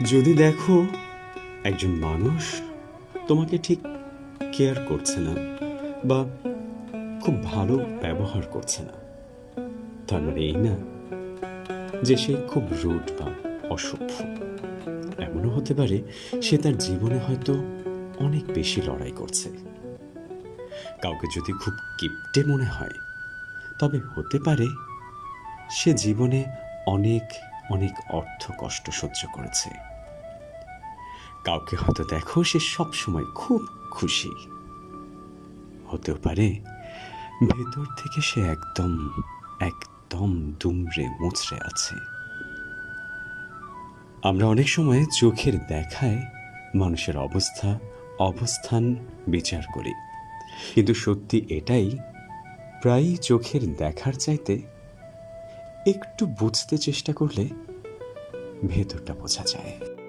যদি দেখো একজন মানুষ তোমাকে ঠিক কেয়ার করছে না বা খুব ভালো ব্যবহার করছে না, তার মানে এই না যে সে খুব রুড বা অসভ্য। এমনও হতে পারে সে তার জীবনে হয়তো অনেক বেশি লড়াই করছে। কাউকে যদি খুব কিপটে মনে হয়, তবে হতে পারে সে জীবনে অনেক অনেক অর্থ কষ্ট সহ্য করেছে। কাউকে হয়তো দেখো, সে সব সময় খুব খুশি। হতেও পারে ভেতর থেকে সে একদম একদম দুমড়ে মুচড়ে আছে। আমরা অনেক সময় চোখের দেখায় মানুষের অবস্থা, অবস্থান বিচার করি। কিন্তু সত্যি এটাই, প্রায়ই চোখের দেখার চাইতে একটু বুঝতে চেষ্টা করলে ভেতরটা বোঝা যায়।